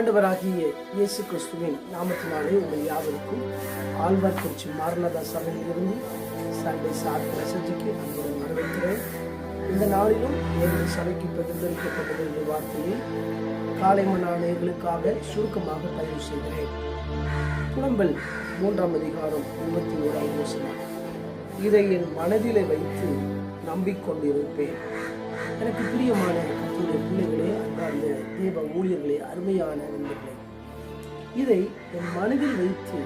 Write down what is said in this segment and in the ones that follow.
ஆண்டவராகிய இயேசு கிறிஸ்துவின் நாமத்தினாலே உங்கள் யாவருக்கும் ஆழ்வார் குறிச்சி சபையில் சபையிலிருந்து சண்டை சார் மெசேஜுக்கு அன்புடன் வரவேற்கிறேன். இந்த நாளிலும் எங்கள் சபைக்கு பகிர்ந்தளிக்கப்பட்டது இந்த வார்த்தையை காலை மணிகளுக்காக சுருக்கமாக பதிவு செய்கிறேன். புலம்பல் மூன்றாம் அதிகாரம் இருபத்தி ஓராம் யோசனை இதை என் மனதிலே வைத்து நம்பிக்கொண்டிருப்பேன். எனக்கு பிரியமான கத்தோடைய பிள்ளைகளே அன்றார்ந்த தேவ ஊழியர்களே அருமையான நண்பர்களே இதை என் மனதில் வைத்து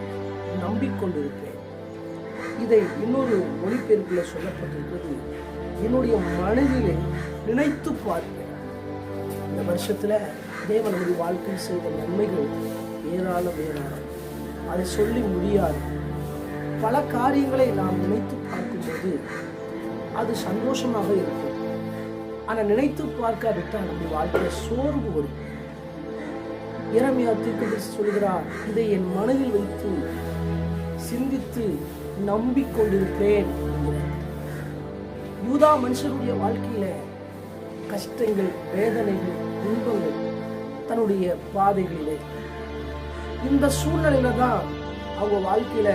நம்பிக்கொண்டிருப்பேன் இதை இன்னொரு மொழிபெயர்ப்பில் சொல்லப்பட்டிருப்பது என்னுடைய மனதிலே நினைத்து பார்ப்பேன். இந்த வருஷத்துல தேவன் நம்முடைய வாழ்க்கையில் செய்த நன்மைகள் ஏராளம் ஏராளம். அதை சொல்லி முடியாது. பல காரியங்களை நாம் நினைத்து பார்க்கும்போது அது சந்தோஷமாக இருக்கும். ஆனால் நினைத்து பார்க்காவிட்டால் நம்முடைய வாழ்க்கையில் சோர்வு வரும் இறமையா தீர்க்க சொல்கிறார் இதை என் மனதில் வைத்து சிந்தித்து நம்பிக்கொண்டிருக்கிறேன். யூதா மனுஷருடைய வாழ்க்கையில கஷ்டங்கள் வேதனைகள் துன்பங்கள் தன்னுடைய பாதைகளிலே. இந்த சூழ்நிலையில தான் அவங்க வாழ்க்கையில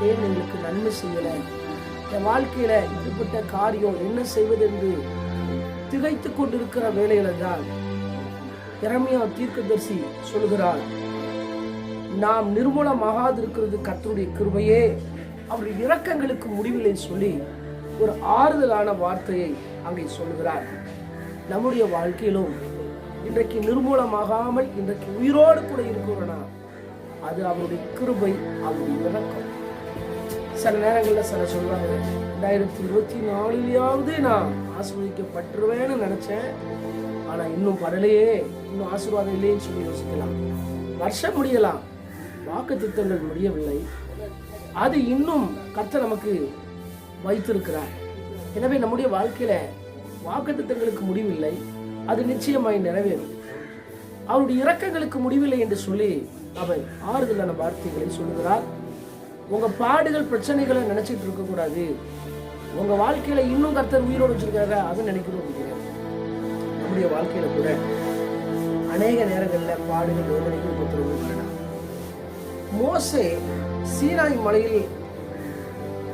தேவன் எங்களுக்கு நன்மை செய்யலை. என் வாழ்க்கையில இப்படிப்பட்ட காரியம் என்ன செய்வது என்று திகைத்து கொண்டிருக்கிற வேலையில தான் இறமையா தீர்க்கதரிசி சொல்கிறார் நாம் நிர்மூலமாகாதிருக்கிறது கத்தருடைய கிருபையே. அவருடைய இரக்கங்களுக்கு முடிவில்லை சொல்லி ஒரு ஆறுதலான வார்த்தையை அங்கே சொல்கிறார் நம்முடைய வாழ்க்கையிலும் இன்றைக்கு நிர்மூலமாகாமல் இன்றைக்கு உயிரோடு கூட இருக்கிறோம்னா அது அவருடைய கிருபை அவருடைய இறக்கம் சில நேரங்களில் சில சொல்கிறாங்க ரெண்டாயிரத்தி இருபத்தி நாலுலையாவது நான் ஆசீர்வதிக்கப்பட்டுருவேன்னு நினச்சேன். ஆனால் இன்னும் வரலையே. இன்னும் ஆசீர்வாதம் இல்லைன்னு சொல்லி யோசிக்கலாம். வருஷம் முடியலாம். வாக்கு திட்டங்கள் முடியவில்லை. அது இன்னும் கர்த்தர் நமக்கு வைத்திருக்கிறார். எனவே நம்முடைய வாழ்க்கையில் வாக்கு திட்டங்களுக்கு முடிவில்லை. அது நிச்சயமாய் நிறைவேறும். அவருடைய இறக்கங்களுக்கு முடிவில்லை என்று சொல்லி அவர் ஆறுதலான வார்த்தைகளை சொல்லுகிறார். உங்க பாடுகள் பிரச்சனைகளை நினைச்சிட்டு இருக்க கூடாது. உங்க வாழ்க்கையில இன்னும் கர்த்தர் உயிரோடு வச்சிருக்காரு அதை நினைக்கணும் நம்முடைய வாழ்க்கையில கூட அநேக நேரங்களில் பாடுகள் வேதனைகள் உபத்திரவும் வரலாம் மோசே சீனாய் மலையில்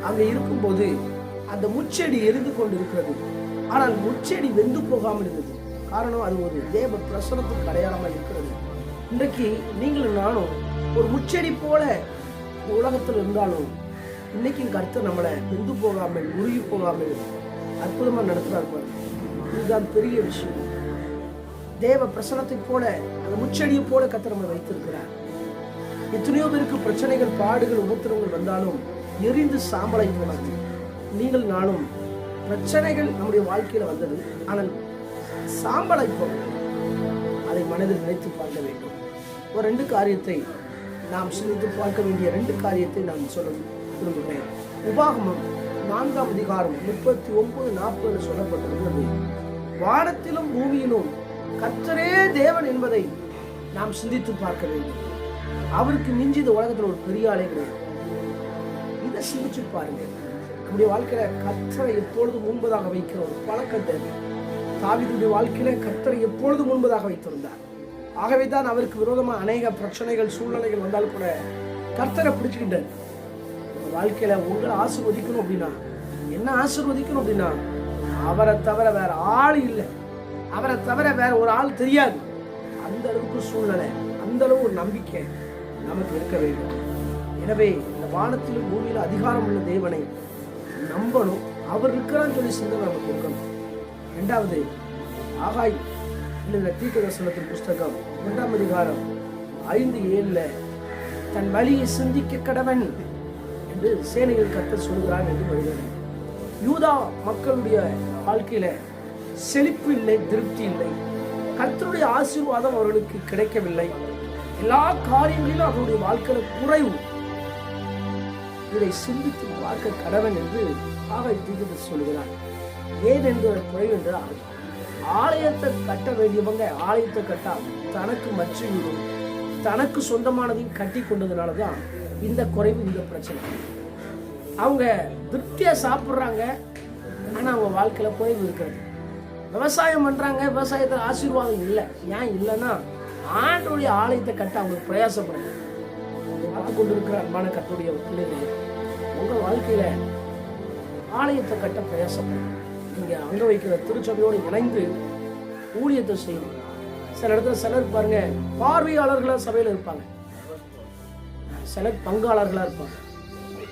அங்க இருக்கும்போது அந்த முச்செடி எரிந்து கொண்டு இருக்கிறது ஆனால் முச்செடி வெந்து போகாமல் இருந்தது. காரணம் அது ஒரு தேவ பிரசனத்துக்கு அடையாளமாக இருக்கிறது. இன்றைக்கு நீங்களும் நானும் ஒரு முச்செடி போல உலகத்தில் இருந்தாலும் இன்னைக்கும் கருத்து நம்மளை வெந்து போகாமல் உருகி போகாமல் அற்புதமாக நடத்துகிறார் பாருங்க. இதுதான் பெரிய விஷயம். தேவ பிரசனத்தை போல அந்த முச்செடியை போல கர்த்தர் நம்மளை வைத்திருக்கிறார். எத்தனையோ பேருக்கு பிரச்சனைகள் பாடுகள் உபத்திரங்கள் வந்தாலும் எரிந்து சாம்பலை போனாங்க நீங்கள் நானும் பிரச்சனைகள் நம்முடைய வாழ்க்கையில் வந்தது ஆனால் சாம்பலை போல அதை மனதில் நினைத்து பார்க்க வேண்டும். ஒரு ரெண்டு காரியத்தை நாம் சிந்தித்து பார்க்க வேண்டிய ரெண்டு காரியத்தை நான் சொல்ல விரும்புகிறேன். உபாகமம் நான்காம் அதிகாரம் முப்பத்தி ஒன்பது நாற்பது சொல்லப்பட்டிருக்கிறது. வானத்திலும் பூமியிலும் கர்த்தரே தேவன் என்பதை நாம் சிந்தித்து பார்க்க வேண்டும். அவருக்கு மிஞ்சி இந்த உலகத்தில் ஒரு பெரிய ஆளே கிடையாது. இதை சிந்திச்சு பாருங்க நம்முடைய வாழ்க்கையில கர்த்தரை எப்பொழுதும் முன்பதாக வைக்கிற ஒரு பழக்கத்தை தாவிதுடைய வாழ்க்கையில கர்த்தரை எப்பொழுதும் முன்பதாக வைத்திருந்தார். ஆகவே தான் அவருக்கு விரோதமாக அநேக பிரச்சனைகள் சூழ்நிலைகள் வந்தாலும் கூட கர்த்தரை பிடிச்சிக்கிட்டார். வாழ்க்கையில் வாழ்க்கையில உங்களை ஆசீர்வதிக்கணும் அப்படின்னா என்ன ஆசீர்வதிக்கணும் அப்படின்னா அவரை தவிர வேற ஆள் இல்லை. அவரை தவிர வேற ஒரு ஆள் தெரியாது. அந்த அளவுக்கு சூழ்நிலை அந்த அளவு ஒரு நம்பிக்கை நமக்கு இருக்க வேண்டும். எனவே இந்த வானத்திலும் பூமியிலும் அதிகாரம் உள்ள தேவனை நம்பணும். அவர் இருக்கிறான்னு சொல்லி சிந்தனை நமக்கு இருக்கணும். ரெண்டாவது ஆகாய் எழுதின தீர்க்க தரிசனத்தின் புஸ்தகம் இரண்டாம் அதிகாரம் ஐந்து ஏழுல தன் வழியை சிந்திக்க கடவன் என்று சேனைகள் கத்த சொல்கிறான் என்று வருகிறது. யூதா மக்களுடைய வாழ்க்கையில செழிப்பு இல்லை திருப்தி இல்லை. கர்த்தருடைய ஆசீர்வாதம் அவர்களுக்கு கிடைக்கவில்லை. எல்லா காரியங்களிலும் அவருடைய வாழ்க்கையில குறைவு. இதை சிந்தித்து பார்க்க கடவன் என்று ஆக சொல்கிறார். ஏன் என்று ஒரு குறைவு என்றால் ஆலயத்தை கட்ட வேண்டியவங்க ஆலயத்தை கட்டால் தனக்கு மற்ற தனக்கு சொந்தமானதையும் கட்டி கொண்டதுனால தான் இந்த குறைவு இந்த பிரச்சனை. அவங்க திருப்தியாக சாப்பிட்றாங்க ஆனால் அவங்க வாழ்க்கையில் குறைவு இருக்கிறது. விவசாயம் பண்ணுறாங்க விவசாயத்தில் ஆசீர்வாதம் இல்லை. ஏன் இல்லைன்னா ஆண்டோடைய ஆலயத்தை கட்ட அவங்களுக்கு பிரயாசப்படுது பார்த்து கொண்டிருக்கிற அன்பான கத்துடைய பிள்ளைகள் உங்கள் வாழ்க்கையில் ஆலயத்தை கட்ட பிரயாசப்படுங்க. இங்கே அங்க வைக்கிற திருச்சபையோடு இணைந்து ஊழியத்தை செய்யணும் சில இடத்துல சிலர் பாருங்க பார்வையாளர்களா சபையில இருப்பாங்க. சிலர் பங்காளர்களா இருப்பாங்க.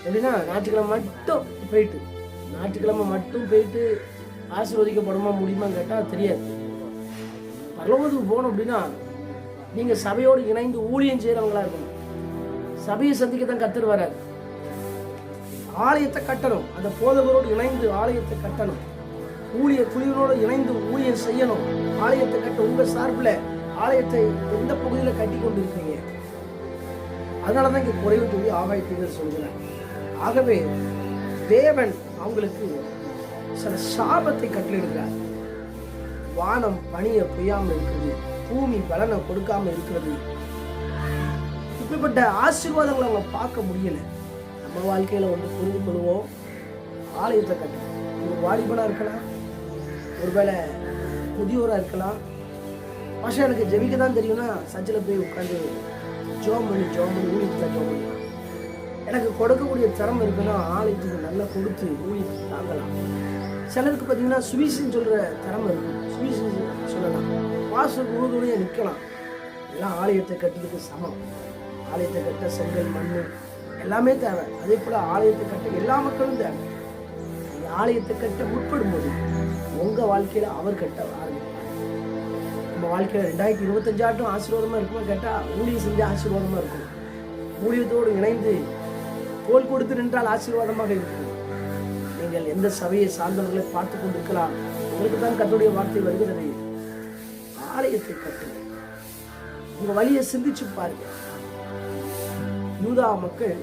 எப்படின்னா ஞாயிற்றுக்கிழமை மட்டும் போயிட்டு ஞாயிற்றுக்கிழமை மட்டும் போயிட்டு ஆசீர்வதிக்கப்படுமா முடியுமான்னு கேட்டால் தெரியாது. பரலோகத்துக்கு போகணும் அப்படின்னா நீங்கள் சபையோடு இணைந்து ஊழியம் செய்கிறவங்களா இருக்கணும். சபையை சந்திக்க தான் கத்துட்டு வராது ஆலயத்தை கட்டணும். அந்த போதகரோடு இணைந்து ஆலயத்தை கட்டணும். ஊழிய குழுவினோடு இணைந்து ஊழியம் செய்யணும். ஆலயத்தை கட்ட உங்க சார்பில் ஆலயத்தை எந்த பகுதியில் கட்டி கொண்டு இருக்கீங்க அதனால தான் இங்கே குறைவு சொல்லி ஆகாயத்தீர்கள் சொல்கிறார் ஆகவே தேவன் அவங்களுக்கு சில சாபத்தை கட்டளிடுகிறார் வானம் பனியை பெய்யாமல் இருக்கிறது பூமி பலனை கொடுக்காம இருக்கிறது. இப்படிப்பட்ட ஆசீர்வாதங்களை அவங்க பார்க்க முடியல. நம்ம வாழ்க்கையில வந்து புரிந்து கொள்வோம். ஆலயத்தை கட்டணும். ஒரு வாலிபனா இருக்கலாம். ஒருவேளை புதியோராக இருக்கலாம். பாஷா எனக்கு ஜெபிக்க தான் தெரியும்னா சர்ச்சில் போய் உட்காந்து ஜோம் பண்ணி ஜோம் பண்ணி ஊழியத்தில் ஜோம் பண்ணி. எனக்கு கொடுக்கக்கூடிய திறமை இருக்குன்னா ஆலயத்துக்கு நல்லா கொடுத்து ஊழியத்துக்கு தாங்கலாம். சிலருக்கு பார்த்தீங்கன்னா சுவீசன் சொல்கிற திறமை இருக்கும் சுவீசன் சொல்லலாம். வாசல் முழுதுடைய நிற்கலாம் எல்லாம் ஆலயத்தை கட்டுறதுக்கு சமம். ஆலயத்தை கட்ட செங்கல் மண் எல்லாமே தேவை. அதே போல் ஆலயத்தை கட்ட எல்லா மக்களும் தேவை. ஆலயத்தை கட்ட முற்படும் போது உங்கள் வாழ்க்கையில் அவர் கட்ட ஆரம்பிப்பார் நம்ம வாழ்க்கையில் ரெண்டாயிரத்தி இருபத்தஞ்சாட்டும் ஆசீர்வாதமாக இருக்குமா கேட்டால் ஊழியம் செஞ்சு ஆசீர்வாதமாக இருக்கும். ஊழியத்தோடு இணைந்து கோல் கொடுத்து நின்றால் ஆசீர்வாதமாக இருக்கும். நீங்கள் எந்த சபையை சார்ந்தவர்களை பார்த்து கொண்டிருக்கலாம். உங்களுக்கு தான் கத்துடைய வார்த்தை வருகிறது. ஆலயத்தை கட்டுங்க உங்க வழியை சிந்திச்சு பாருங்க யூதா மக்கள்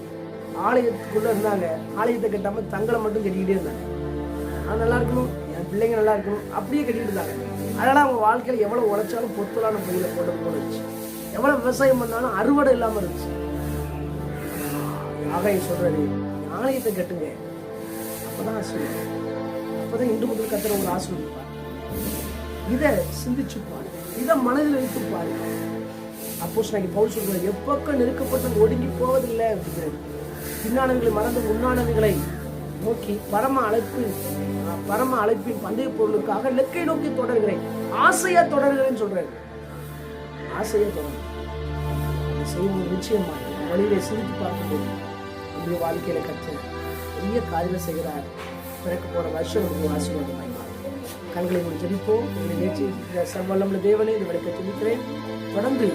ஆலயத்துக்குள்ள இருந்தாங்க. ஆலயத்தை கட்டாம தங்களை மட்டும் கட்டிக்கிட்டே இருந்தாங்க. அது நல்லா இருக்கணும். பிள்ளைங்க நல்லா இருக்கணும் அப்படியே கட்டிட்டு இருந்தாங்க. அதனால அவங்க வாழ்க்கையில் எவ்வளோ உழைச்சாலும் பொத்தலான பயில போட்டு போனுச்சு எவ்வளோ விவசாயம் பண்ணாலும் அறுவடை இல்லாமல் இருந்துச்சு. ஆகாயம் சொல்றாரு ஆலயத்தை கட்டுங்க. அப்பதான் அப்போ அப்பதான் இன்று முதல் கத்துற ஒரு ஆசீர்வதிப்பார் இதை சிந்திச்சு பாருங்க இதை மனதில் வைத்து பாருங்க அப்போஸ் நான் பவுல் சொல்றாரு எப்பக்கம் நெருக்கப்பட்டு ஒடுங்கி போவதில்லை அப்படிங்கிறது பின்னானவர்களை மறந்து முன்னானவர்களை நோக்கி பரம அழைப்பு பரம அழைப்பின் பந்தய பொருளுக்காக லெக்கை நோக்கி தொடர்கிறேன். ஆசையா தொடர்கிறேன்னு சொல்றேன். ஆசையா தொடர்கிறேன். செய்வது நிச்சயமா. வழியில சிரித்து பார்க்கும்போது நம்முடைய வாழ்க்கையில கற்று பெரிய காரியம் செய்கிறார். பிறக்க போற வருஷம் நமக்கு ஆசீர்வாதமாய் கண்களை ஒரு ஜெபிப்போம் எங்களை நேற்று சர்வல்லமுள்ள தேவனை இந்த விளக்க ஜெபிக்கிறேன் தொடர்ந்து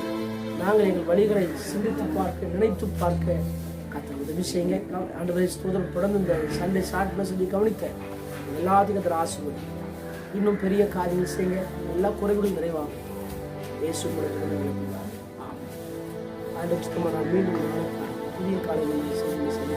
நாங்கள் எங்கள் வழிகளை சிந்தித்து பார்க்க நினைத்து பார்க்க கத்த உதவி செய்யுங்க. ஆண்டு ஸ்தோதரம் தொடர்ந்து இந்த சண்டே ஷார்ட் மெசேஜை கவனித்தேன். எல்லாத்துக்கும் கத்திர ஆசீர்வதி இன்னும் பெரிய காரியம் செய்யுங்க. எல்லா குறைகளும் நிறைவாகும். இயேசு ஆண்டு சுத்தமாக நான் மீண்டும் புதிய காலையில் செய்ய செய்ய